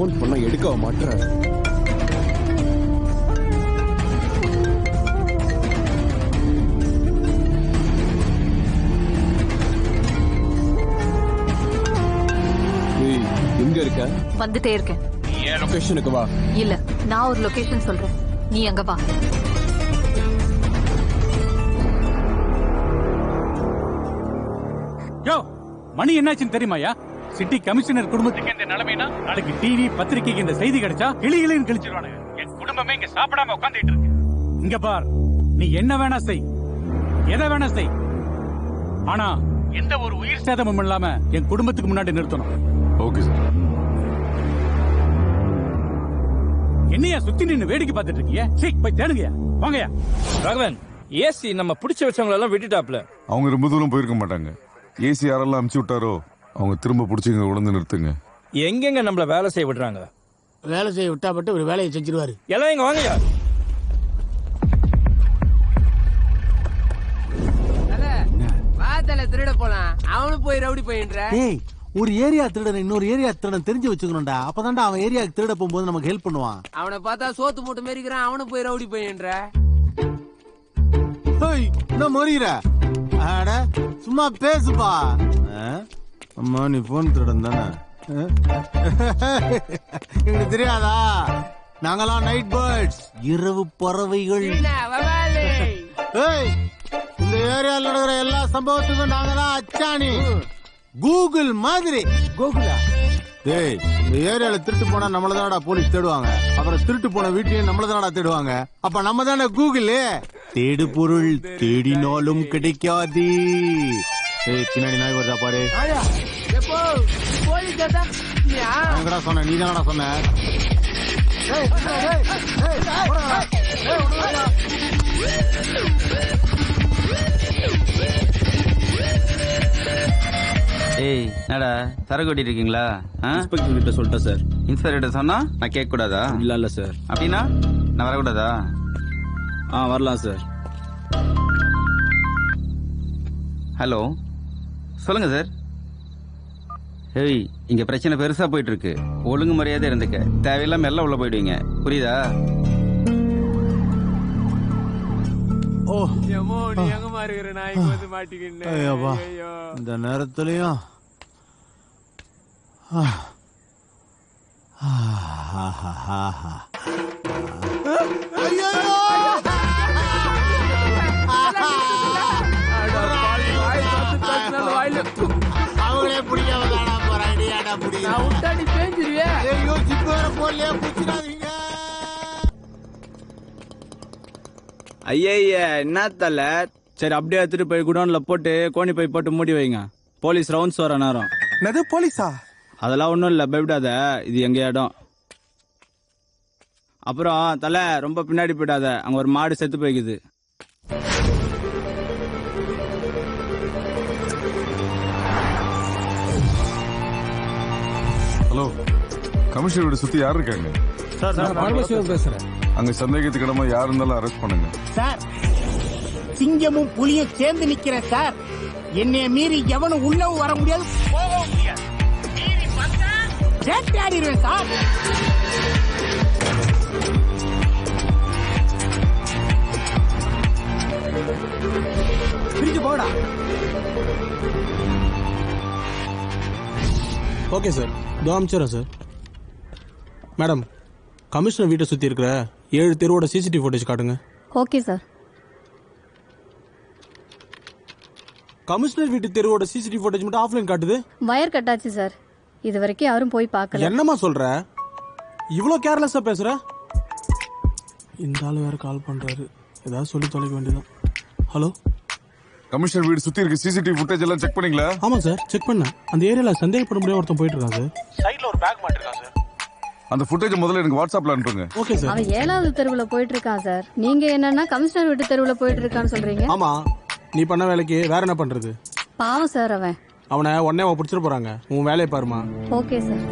Phone பண்ணா எடுக்க மாட்டேற. ஏய், எங்க இருக்க? வந்துட்டே இருக்கேன். என் லொகேஷனுக்கு வா. இல்ல நான் ஒரு லொகேஷன் சொல்றேன். நீ அங்க வா. யோ மணி என்னாச்சுன்னு தெரியுமாயா சிட்டி கமிஷனர் குடும்பத்துக்கு நிலைமைனா நாளைக்கு டிவி பத்திரிக்கைக்கு இந்த செய்தி கிடைச்சா கிளி கிளின்னு கிழிச்சிருவானுங்க. என் குடும்பமே இங்க சாப்பிடாம உட்காந்துட்டு இருக்கு. இங்க பார் நீ என்ன வேணா செய். எதை வேணா செய். ஆனா எந்த ஒரு உயிர் சேதமும் இல்லாம என் குடும்பத்துக்கு முன்னாடி நிறுத்தணும். Okay sir. என்னையா சுத்தி நின்னு வேடிக்கை பார்த்துட்டு இருக்கீங்க சீ போய் தேடுங்கயா வாங்கயா ராகவன் ஏசி நம்ம பிடிச்ச வச்சவங்க எல்லாம் விட்டுட்டாப்ல. அவங்க ரொம்ப தூரம் போயிருக்க மாட்டாங்க. ஏசி யாரெல்லாம் அமுச்சு விட்டாரோ அவங்க திரும்ப பிடிச்சிங்க உடந்து நிறுத்துங்க. எங்கெங்க நம்மள வேலை செய்ய விடுறாங்க? வேலை செய்ய விட்டா பட்டு ஒரு வேலையை செஞ்சிருவாரு. எல்லாம் இங்க வாங்கயா திருட போலாம். அவனும் போய் ரவுடி போயின்ற. டேய் ஒரு ஏரியா திருடன் இன்னொரு ஏரியா திருடன் தெரிஞ்சு வச்சுக்கணும்டா. அப்பதான்டா அவன் ஏரியாக்கு திருட போகும்போது நமக்கு ஹெல்ப் பண்ணுவான். அவனை பார்த்தா சோத்து மூட்டை மாரி இருக்கிறான் அவனும் போய் ரவுடி போயின்ற. ஹேய் என்ன மொறிகிற அட சும்மா பேசுப்பா? அம்மா நீ போன் திருடன் தானே? எங்களுக்கு தெரியாதா? நாங்களாம் நைட் பேர்ட்ஸ் இரவு பறவைகள். இந்த ஏரியால நடக்கிற எல்லா சம்பவத்துக்கும் நாங்க தான் அச்சாணி. கூகுள் மாதிரி. கூகுளா? டேய் இந்த ஏரியால திருட்டு போனா நம்மள தானடா போலீஸ் தேடுவாங்க. அப்புறம் திருட்டு போன வீட்டையும் நம்மள தானடா தேடுவாங்க. அப்ப நம்ம தானே கூகுள்? தேடு பொருள் தேடினாலும் கிடைக்காது. ஏய் பின்னாடி நாய் வருதா பாரு. போலீஸ் எங்கடா சொன்ன நீ தானடா சொன்ன. ஏய் என்னடா சரக்கு ஓட்டிட்டு இருக்கீங்களா இன்ஸ்பெக்டர் கிட்ட சொல்லிட்டேன் சார். இன்ஸ்பெக்டர் சொன்னா நான் கேட்க கூடாதா இல்ல இல்ல சார். அப்படின்னா நான் வரக்கூடாதா? ஆ வரலாம் சார். ஹலோ. சொல்லுங்க சார். ஏய் இங்க பிரச்சனை பெருசா போயிட்டு இருக்கு ஒழுங்கு மரியாதை இருந்துக்க. தேவையில்லாம எல்லாம் உள்ள போயிடுவீங்க. புரியுதா? ஓ. எமோ நீ எங்கம்மா இருக்கிற? நாய்க்கு வந்து மாட்டிக்கின்னு ஐயோப்பா இந்த நேரத்துலயும். ஆ. பேஞ்சிருவே ஐயோ வேற போடலையே பிடிச்சிடாதீங்க. ஐயா என்ன தல? சரி அப்படியே எடுத்துட்டு போய் குடோன்ல போட்டு கோணி பை போட்டு மூடி வைங்க. போலீஸ் ரவுண்ட்ஸ் வர நேரம். என்னது போலீஸா? அதெல்லாம் ஒன்றும் இல்லை பயப்படாத. இது எங்க இடம். அப்புறம் தலை ரொம்ப பின்னாடி போயிடாத. அங்க ஒரு மாடு செத்து போய்க்குது. கமிஷனர் வீடு சுத்தி யார் இருக்காங்க? பேசுறேன். அங்க சந்தேகத்துக்கு இடமா யார் இருந்தாலும் அரெஸ்ட் பண்ணுங்க. சார் சிங்கமும் புலியும் சேர்ந்து நிக்கிற சார். என்னைய மீறி எவனும் உள்ளவும் வர முடியாது போகவும் முடியாது. மீறி வந்தா சார். பிரிஞ்சு போடா. ஓகே சார் இதோ அமிச்சிடறேன் சார். மேடம் கமிஷனர் வீட்டை சுற்றி இருக்கிற ஏழு தெருவோட சிசிடிவி ஃபுட்டேஜ் காட்டுங்க. ஓகே சார் கமிஷனர் வீட்டு தெருவோட சிசிடிவி ஃபுட்டேஜ் மட்டும் ஆஃப்லைன் காட்டுது? வயர் கட்டாச்சு சார் இது வரைக்கும் யாரும் போய் பார்க்கல. என்னம்மா சொல்ற? இவ்வளோ கேர்லெஸ்ஸாக பேசுற? இந்த ஆள் வேற கால் பண்றாரு. ஏதாவது சொல்லி தொலைக்க வேண்டியதான் ஹலோ கமிஷனர் வீடு சுத்தி இருக்க சிசிடிவி ஃபுட்டேஜ் எல்லாம் செக் பண்ணீங்களா? ஆமாம் சார் செக் பண்ணேன். அந்த ஏரியாவில் சந்தேகப்பட முடியாத ஒருத்தன் போயிட்டு இருக்கான் சார் சைடில் ஒரு பேக் மாட்டிருக்கான் சார் அந்த ஃபுட்டேஜ் முதல்ல எனக்கு வாட்ஸ்அப்ல அனுப்புங்க. ஓகே சார் அவன் ஏழாவது தெருவுல போயிட்டு இருக்கான் சார் நீங்க என்னன்னா கமிஷனர் வீட்டு தெருவுல போயிட்டு இருக்கான்னு சொல்றீங்க? ஆமா. நீ பண்ண வேலைக்கு வேற என்ன பண்றது? பாவம் சார் அவன். அவனை உடனே அவன் பிடிச்சிட்டு போறாங்க. உன் வேலையை பாருமா ஓகே சார்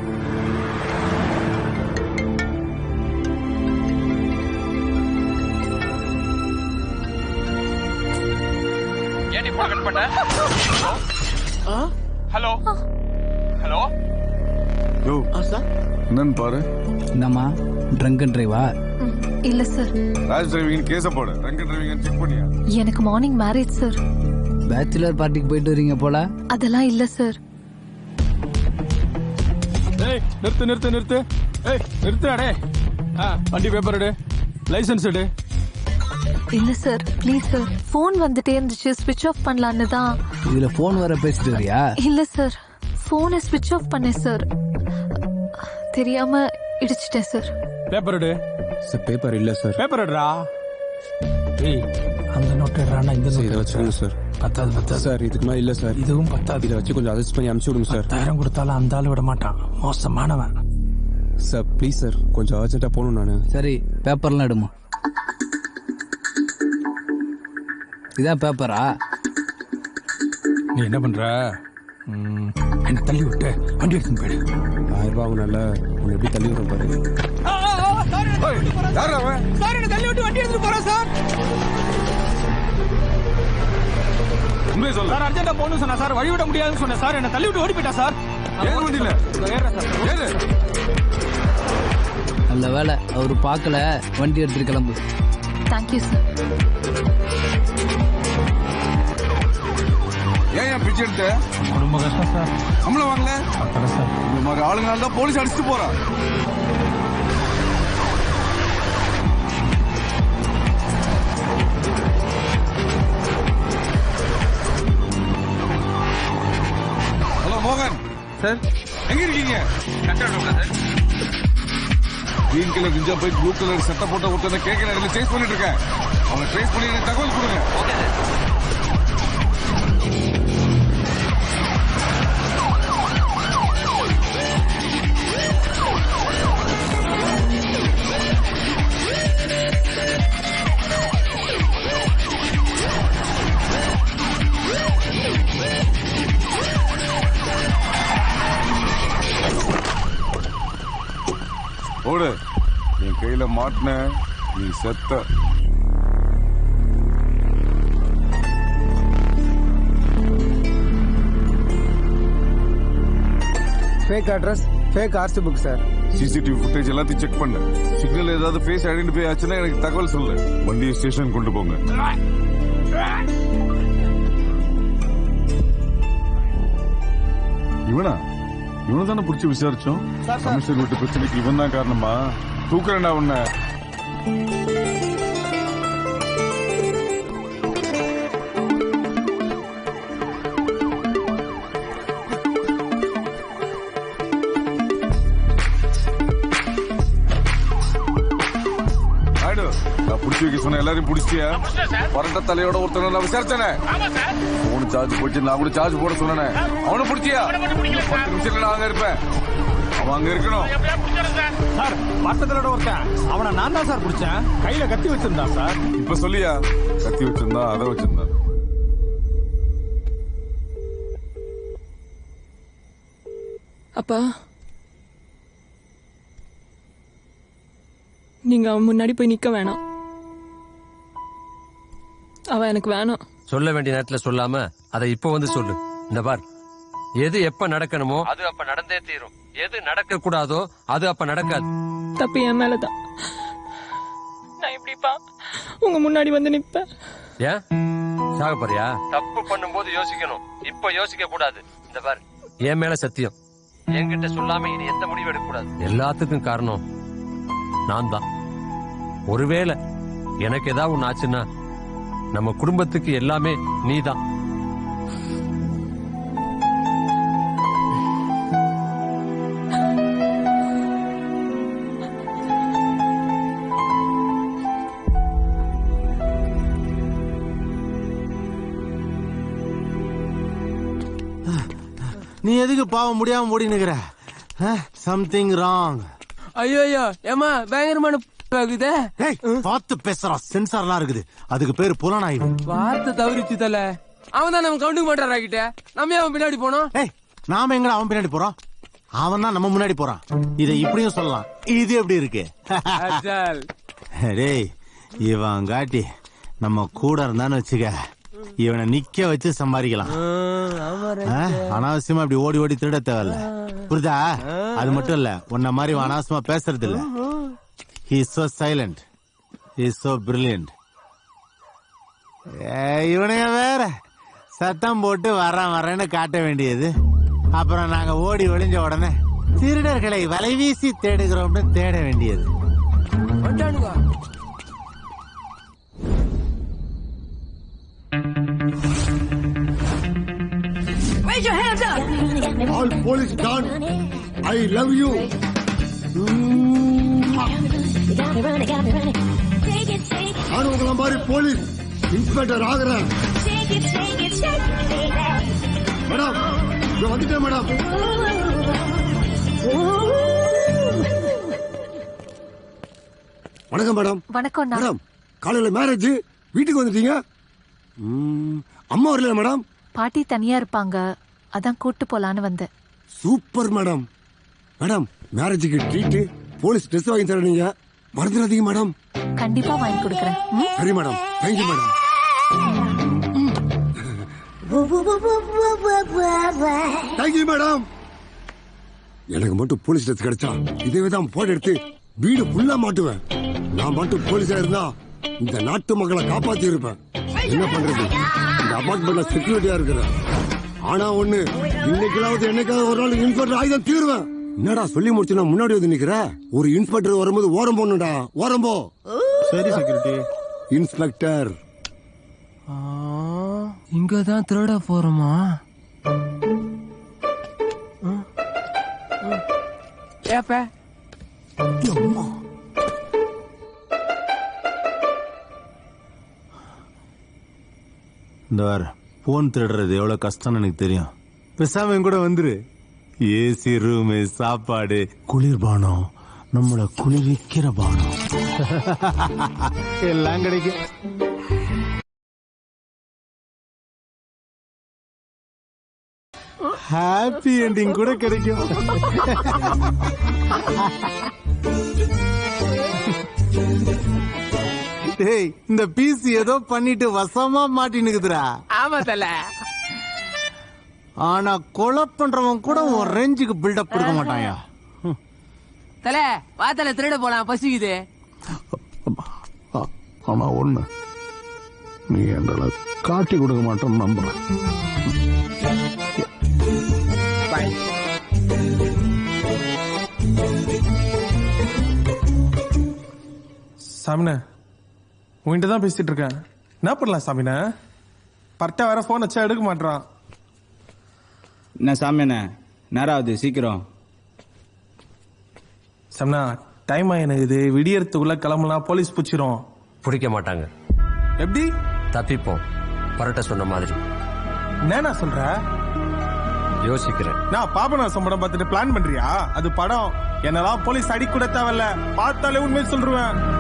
ஏன் பண்ண? ஹலோ ஹலோ யோ. என்னன்னு பாரு. என்னம்மா? ட்ரங்க் அண்ட் டிரைவா இல்ல சார். ராஜ் டிரைவிங் கேஸ போடு. ரங்க டிரைவிங் செக் பண்ணியா? எனக்கு மார்னிங் மேரேஜ் சார். பேச்சுலர் பார்ட்டிக்கு போயிட்டு வரீங்க போல? அதெல்லாம் இல்ல சார். ஏய் நிறுத்து நிறுத்து நிறுத்து. ஏய் நிறுத்துடா டே ஆ வண்டி பேப்பர் எடு. லைசென்ஸ் எடு. இல்ல சார். Please sir. ஃபோன் வந்துட்டே இருந்துச்சு. ஸ்விட்ச் ஆஃப் பண்ணலான்னு தான். இதுல போன் வர பேசிட்டு வரியா? இல்ல சார். ஃபோனை ஸ்விட்ச் ஆஃப் பண்ணேன் சார். தெரியாம இடிச்சிட்டேன் சார் பேப்பர் எடு. சார் பேப்பர் இல்ல சார் பேப்பர் எடுடா. ஏய் அந்த நோட்டு எடுறானா இந்த இதை வச்சுக்கோங்க சார் பத்தாது பத்தாது. சார் இதுக்கு மேலே இல்லை சார் இதுவும் பத்தாது. இதை வச்சு கொஞ்சம் அட்ஜஸ்ட் பண்ணி அனுப்பிச்சு விடுங்க சார் பத்தாயிரம் கொடுத்தாலும் அந்த ஆள் விட மாட்டான். மோசமானவன். சார் ப்ளீஸ் சார் கொஞ்சம் அர்ஜென்ட்டாக போகணும் நான். சரி பேப்பர்லாம் எடுமா. இதான் பேப்பரா நீ என்ன பண்ற? என்ன தள்ளி விட்டு. வண்டி எடுத்துன்னு போயிடு ஆயிரம் ரூபாய் ஆகுனால உன்னை எப்படி தள்ளி விடுறேன் பாரு யார் அவன்? சார் என்ன தள்ளி விட்டு வண்டி எடுத்துட்டு போறேன் சார். உண்மையை சொல்லு. சார் அர்ஜென்ட்டா போகணும் சொன்னா சார். வழி விட முடியாதுன்னு சொன்னேன் சார். என்ன தள்ளி விட்டு ஓடி போயிட்டா சார். சார். ஏறு. நல்ல வேலை அவரு பார்க்கல வண்டி எடுத்துட்டு கிளம்பு. தேங்க்யூ சார் ஏன் பிச்சை எடுத்த? குடும்ப கஷ்டம் சார் சம்பளம் வாங்கல? சார் இந்த மாதிரி ஆளுங்களால தான் போலீஸ் அடிச்சுட்டு போறான் ஹலோ மோகன். சார். எங்க இருக்கீங்க? கிரீன் கலர் கிஞ்சா போய் ப்ளூ கலர் சட்டை போட்ட ஒருத்தனை கேட்க இடத்துல சேஸ் பண்ணிட்டு இருக்கேன். அவனை ட்ரேஸ் பண்ணி எனக்கு தகவல் கொடுங்க. ஓடு என் கையில மாட்டின நீ செத்த. Fake address fake RC book sir CCTV footage எல்லாத்தையும் செக் பண்ணு. சிக்னல் ஏதாவது ஃபேஸ் ஐடென்டிஃபை ஆச்சுன்னா எனக்கு தகவல் சொல்லு. வண்டியை ஸ்டேஷன் கொண்டு போங்க. இவனா? இவனை தானே பிடிச்சி விசாரிச்சோம்? கமிஷனர் வீட்டு பிரச்சனைக்கு இவன் தான் காரணமா? தூக்குறேன்டா உன்னை. எல்லாரையும் பிடிச்சியா பரண்ட தலையோட ஒருத்தனை நான் விசாரிச்சேனே? போன் சார்ஜ் போச்சு நான் கூட சார்ஜ் போட சொன்னேன். அவனை பிடிச்சியா பத்து நிமிஷத்துல நான் அங்க இருப்பேன். அவன் அங்க இருக்கணும். சார் பக்கத்துல ஒருத்தன். அவனை நான் தான் சார் பிடிச்சேன். கையில கத்தி வச்சிருந்தான் சார். இப்ப சொல்லியா? கத்தி வச்சிருந்தா அதை வச்சிருந்தா. அப்பா. நீங்க அவன் முன்னாடி போய் நிக்க வேணாம். அவன் எனக்கு வேணாம். சொல்ல வேண்டிய நேரத்துல சொல்லாம அதை இப்ப வந்து சொல்லு. இந்த பார் எது எப்ப நடக்கணுமோ அது அப்ப நடந்தே தீரும். எது நடக்க கூடாதோ அது அப்ப நடக்காது. தப்பு என் மேலதான். நான் எப்படிப்பா உங்க முன்னாடி வந்து நிப்பேன்? ஏன்? சாக போறியா? தப்பு பண்ணும்போது யோசிக்கணும். இப்ப யோசிக்க கூடாது இந்த பார் என் மேல சத்தியம். என்கிட்ட சொல்லாம இனி எந்த முடிவு எடுக்க கூடாது எல்லாத்துக்கும் காரணம் நான் தான் ஒருவேளை எனக்கு ஏதாவது ஒண்ணு ஆச்சுன்னா நம்ம குடும்பத்துக்கு எல்லாமே நீதான். நீ எதுக்கு பாவம் முடியாம ஓடி நிக்கிற? சம்திங் ராங் ஐயோ ஐயோ ஏமா பயங்கரமான ஆகுதே பார்த்து பேசுறா. சென்சார்லாம் இருக்குது. அதுக்கு பேரு புலனாய்வு வார்த்தை தவறிச்சு தல. அவன் தான் நம்ம கவுண்டுக்கு மாட்டாரா கிட்ட? நம்ம அவன் பின்னாடி போனோம்? ஏய் நாம எங்கடா அவன் பின்னாடி போறோம்? அவன் தான் நம்ம முன்னாடி போறான். இதை இப்படியும் சொல்லலாம். இது எப்படி இருக்கு. டேய் இவன் காட்டி நம்ம கூட இருந்தான்னு வச்சுக்க இவனை நிக்க வச்சு சம்பாதிக்கலாம்? அனாவசியமா இப்படி ஓடி ஓடி திருட தேவையில்ல. புரியுதா அது மட்டும் இல்ல உன்ன மாதிரி அனாவசியமா பேசுறது இல்ல he so silent he so brilliant இவனைய வேற. சத்தம் போட்டு வரேன் வரேன்னு காட்ட வேண்டியது. அப்புறம் நாங்க ஓடி ஒளிஞ்ச உடனே திருடர்களை வலைவீசி தேடுகிறோம்னு தேட வேண்டியது. வந்துட்டானுங்க. Raise your hands up. All police done. I love you. நான் உங்களை மாதிரி போலீஸ். இன்ஸ்பெக்டர் ஆகிறேன். மேடம் இங்க வந்துட்டேன் மேடம். வணக்கம் மேடம். வணக்கம் மேடம் காலையில மேரேஜ் வீட்டுக்கு வந்துட்டீங்க? அம்மா வரல மேடம். பாட்டி தனியா இருப்பாங்க. அதான் கூட்டு போலான்னு வந்தேன். Super madam. மேடம் மேரேஜுக்கு ட்ரீட் போலீஸ் ட்ரெஸ் வாங்கி தரீங்க மறந்துடாதீங்க மேடம் கண்டிப்பா வாங்கி கொடுக்கறேன்? சரி madam thank you madam thank you madam எனக்கு மட்டும் போலீஸ் ட்ரெஸ் கிடைச்சா இதே தான் போட்டோ எடுத்து வீடு ஃபுல்லா மாட்டுவேன். நான் மட்டும் போலீஸா இருந்தா இந்த நாட்டு மக்களை காப்பாத்தி இருப்பேன் என்ன பண்றது? இந்த அபார்ட்மெண்ட்ல செக்யூரிட்டியா இருக்கிறேன். ஆனா ஒண்ணு இன்னைக்கெல்லாவது என்னைக்காவது ஒரு நாள் இன்ஸ்பெக்டர் ஆயுதம் தீருவேன். என்னடா சொல்லி முடிச்சு நான் முன்னாடி வந்து நிக்கிற? ஒரு இன்ஸ்பெக்டர் வரும்போது ஓரம் போடணும்டா. ஓரம் போ. சரி செக்யூரிட்டி இன்ஸ்பெக்டர் இங்க தான் திருட போறோமா? ஏப்ப? இந்த போன் திருடுறது எவ்வளவு கஷ்டம்னு எனக்கு தெரியும். பேசாம என் கூட வந்துரு. ஏசி ரூமு சாப்பாடு. குளிர்பானம் நம்மள குளிர்விக்கிற பானம். எல்லாம் கிடைக்கும். ஹாப்பி என்டிங் கூட கிடைக்கும். டேய் இந்த பீஸ் ஏதோ பண்ணிட்டு வசமா மாட்டினுக்குதுடா ஆமா தல. ஆனா கொலை பண்றவன் கூட உன் ரேஞ்சுக்கு பில்டப் கொடுக்க மாட்டாயா தல வா தல திருட போலாம் பசிக்குது. ஆனா ஒண்ணு. நீ எங்களை காட்டி கொடுக்க மாட்டோம்னு நம்புறேன். சாமினே உன்கிட்ட தான் பேசிட்டு இருக்கேன். என்ன பண்ணலாம் சாமினே? பர்ட்டா வேற போன் வச்சா எடுக்க மாட்டான் என்ன சாமியாண்ணே நேரம் ஆகுது சீக்கிரம். சாமினா டைம் ஆயினுக்குது. விடியறதுக்குள்ள கிளம்பலாம் போலீஸ் பிடிச்சிரும். பிடிக்க மாட்டாங்க. எப்படி? தப்பிப்போம். பரட்ட சொன்ன மாதிரி. என்னண்ணா சொல்ற? யோசிக்கிறேன். நான் பாபநாசம் படம் பார்த்துட்டு பிளான் பண்றியா? அது படம். என்னெல்லாம் போலீஸ் அடி கூட தேவையில்ல. பார்த்தாலே உண்மை சொல்றேன்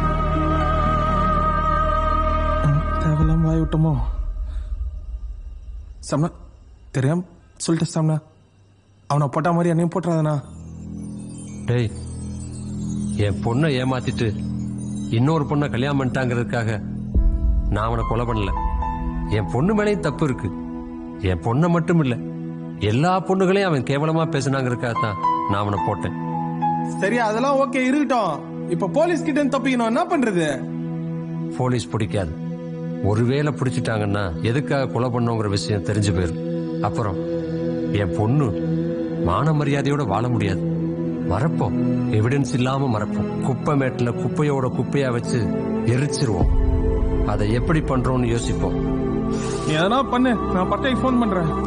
தேவையில்லாம வாய் விட்டோமோ? சம்னா தெரியாம சொல்லிட்டு சம்னா அவனை போட்ட மாதிரி என்னையும் போட்டுறாதண்ணா. டேய் என் பொண்ணை ஏமாத்திட்டு இன்னொரு பொண்ணை கல்யாணம் பண்ணிட்டாங்கிறதுக்காக நான் அவனை கொலை பண்ணல. என் பொண்ணு மேலேயும் தப்பு இருக்கு. என் பொண்ணை மட்டும் இல்ல எல்லா பொண்ணுகளையும் அவன் கேவலமா பேசினாங்கிறதுக்காக தான் நான் அவனை போட்டேன். சரி அதெல்லாம் ஓகே இருக்கட்டும். இப்ப போலீஸ் கிட்ட தப்பிக்கணும் என்ன பண்றது? போலீஸ் பிடிக்காது. ஒருவேளை பிடிச்சிட்டாங்கன்னா எதுக்காக கொலை பண்ணோங்கிற விஷயம் தெரிஞ்சு போயிரும். அப்புறம் என் பொண்ணு மான மரியாதையோட வாழ முடியாது. மறப்போம். எவிடன்ஸ் இல்லாம மறப்போம். குப்பை மேட்டுல குப்பையோட குப்பையா வச்சு எரிச்சிருவோம். அதை எப்படி பண்றோம்னு யோசிப்போம். நீ எதனா பண்ணு. நான் பட்டைக்கு ஃபோன் பண்றேன்.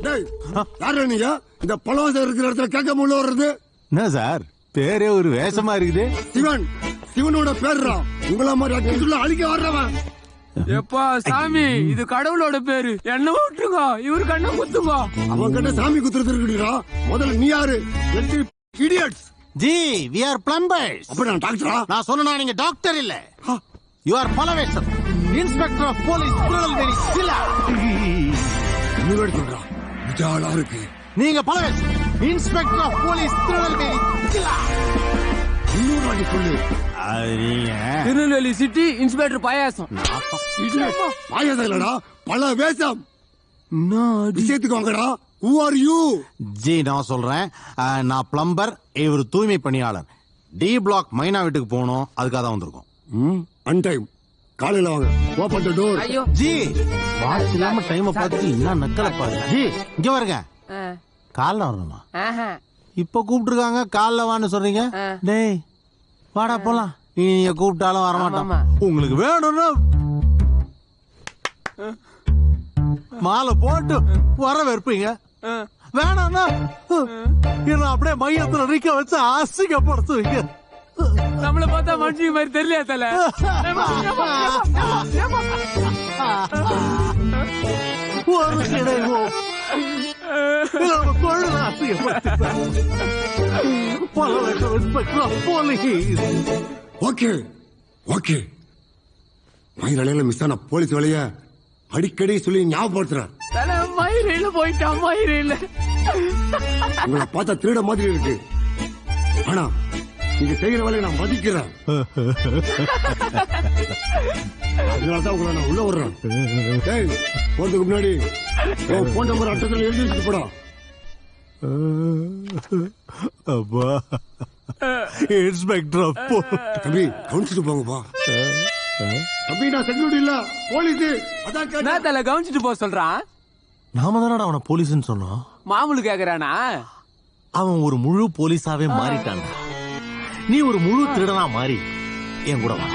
டேய். யாரா நீங்க? இந்த பழவாசம் இருக்கிற இடத்துல கேட்க உள்ள வர்றது. என்ன சார்? பேரே ஒரு வேஷமா இருக்குது. சிவன். சிவனோட பேர்ரா. உங்கள மாதிரி அக்கிட்டுள்ள அழிக்க வர்றவன். எப்பா சாமி இது கடவுளோட பேரு. என்ன விட்டுருங்க இவரு கண்ணை குத்துங்க. அவன் கிட்ட சாமி குத்துறது இருக்குடா முதல்ல நீ யாரு? Idiots ji we are plumbers அப்ப நான் டாக்டரா நான் சொன்னா நீங்க டாக்டர் இல்ல? You are Palavesam inspector of police Tirunelveli ஜில்லா இன்னொரு சொல்றா? விஜாலா இருக்கு. நீங்க Palavesam inspector of police Tirunelveli ஜில்லா இன்னொரு வாட்டி சொல்லு. Tirunelveli city inspector payasam. பாயாசம் இல்லடா. பல வேஷம். விஷயத்துக்கு வாங்கடா. ஹூ ஆர் யூ ஜி நான் சொல்றேன். நான் பிளம்பர் இவர் தூய்மை பணியாளர். டி பிளாக் மைனா வீட்டுக்கு போகணும். அதுக்காக தான் வந்திருக்கோம். அன் டைம் காலையில வாங்க. Open the door ji watch இல்லாம டைம் பார்த்துட்டு என்ன நக்கல பாரு. ஜி இங்க வருங்க காலைல வரணுமா? இப்ப கூப்பிட்டுருக்காங்க. காலைல வான்னு சொல்றீங்க? டேய் வாடா போலாம். இனி நீங்க கூப்பிட்டாலும் வரமாட்டோம். உங்களுக்கு வேணும்னா மாலை போட்டு வரவேற்பீங்க. வேணாம்னா என்ன அப்படியே மையத்துல நிக்க வச்சு அசிங்கப்படுத்துவீங்க. நம்மள பார்த்தா மனுஷன் மாதிரி தெரியலையா தல? ஒரு கிடைவோம் கொள்ள அசிங்கப்படுத்துவேன் பல லட்சம் இன்ஸ்பெக்டர் போலீஸ் ஓகே ஓகே மயிரிழையில மிஸ் ஆன போலீஸ் வேலைய அடிக்கடி சொல்லி ஞாபகப்படுத்துறேன் மயிரில போயிட்டான் மயிரில உங்களை பார்த்தா திருட மாதிரி இருக்கு. ஆனா நீங்க செய்யற வேலையை நான் மதிக்கிறேன். அதனாலதான் உங்களை நான் உள்ள விடுறேன். போறதுக்கு முன்னாடி போன் நம்பர் அட்டத்தில் எழுதி வச்சுட்டு போடா. அப்பா. இன்ஸ்பெக்டர் அப்போ தம்பி கவனிச்சுட்டு போங்கப்பா. தம்பி நான் செக்யூரிட்டி இல்ல. போலீஸ். அதான் கேட்டேன். நான் தல கவனிச்சுட்டு போக சொல்றான். நாம தானடா அவனை போலீஸ்னு சொன்னோம். மாமூலு கேக்குறானா? அவன் ஒரு முழு போலீஸாவே மாறிட்டான்டா நீ ஒரு முழு திருடனா மாறி என் கூட வா.